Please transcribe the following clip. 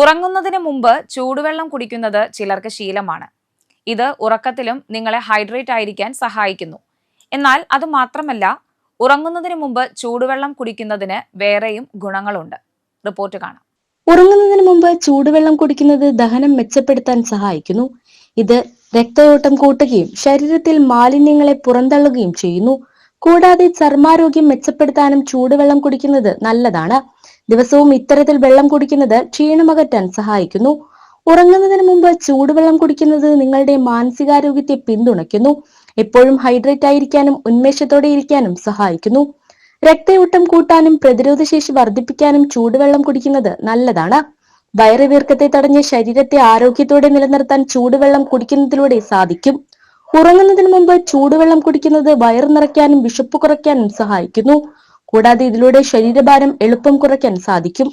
ഉറങ്ങുന്നതിന് മുമ്പ് ചൂടുവെള്ളം കുടിക്കുന്നത് ചിലർക്ക് ശീലമാണ്. ഇത് ഉറക്കത്തിലും നിങ്ങളെ ഹൈഡ്രേറ്റ് ആയിരിക്കാൻ സഹായിക്കുന്നു. എന്നാൽ അത് മാത്രമല്ല ഉറങ്ങുന്നതിന് മുമ്പ് ചൂടുവെള്ളം കുടിക്കുന്നതിന് വേറെയും ഗുണങ്ങളുണ്ട്. റിപ്പോർട്ട് കാണാം. ഉറങ്ങുന്നതിന് മുമ്പ് ചൂടുവെള്ളം കുടിക്കുന്നത് ദഹനം മെച്ചപ്പെടുത്താൻ സഹായിക്കുന്നു. ഇത് രക്തയോട്ടം കൂട്ടുകയും ശരീരത്തിൽ മാലിന്യങ്ങളെ പുറന്തള്ളുകയും ചെയ്യുന്നു. കൂടാതെ ചർമാരോഗ്യം മെച്ചപ്പെടുത്താനും ചൂടുവെള്ളം കുടിക്കുന്നത് നല്ലതാണ്. ദിവസവും ഇത്തരത്തിൽ വെള്ളം കുടിക്കുന്നത് ക്ഷീണമകറ്റാൻ സഹായിക്കുന്നു. ഉറങ്ങുന്നതിന് മുമ്പ് ചൂടുവെള്ളം കുടിക്കുന്നത് നിങ്ങളുടെ മാനസികാരോഗ്യത്തെ പിന്തുണയ്ക്കുന്നു. എപ്പോഴും ഹൈഡ്രേറ്റ് ആയിരിക്കാനും ഉന്മേഷത്തോടെ ഇരിക്കാനും സഹായിക്കുന്നു. രക്തയോട്ടം കൂട്ടാനും പ്രതിരോധശേഷി വർദ്ധിപ്പിക്കാനും ചൂടുവെള്ളം കുടിക്കുന്നത് നല്ലതാണ്. വയറുവീർക്കത്തെ തടഞ്ഞ് ശരീരത്തെ ആരോഗ്യത്തോടെ നിലനിർത്താൻ ചൂടുവെള്ളം കുടിക്കുന്നതിലൂടെ സാധിക്കും. ഉറങ്ങുന്നതിന് മുമ്പ് ചൂടുവെള്ളം കുടിക്കുന്നത് വയറു നിറയ്ക്കാനും വിശപ്പ് കുറയ്ക്കാനും സഹായിക്കുന്നു. കൂടാതെ ഇതിലൂടെ ശരീരഭാരം എളുപ്പം കുറയ്ക്കാൻ സാധിക്കും.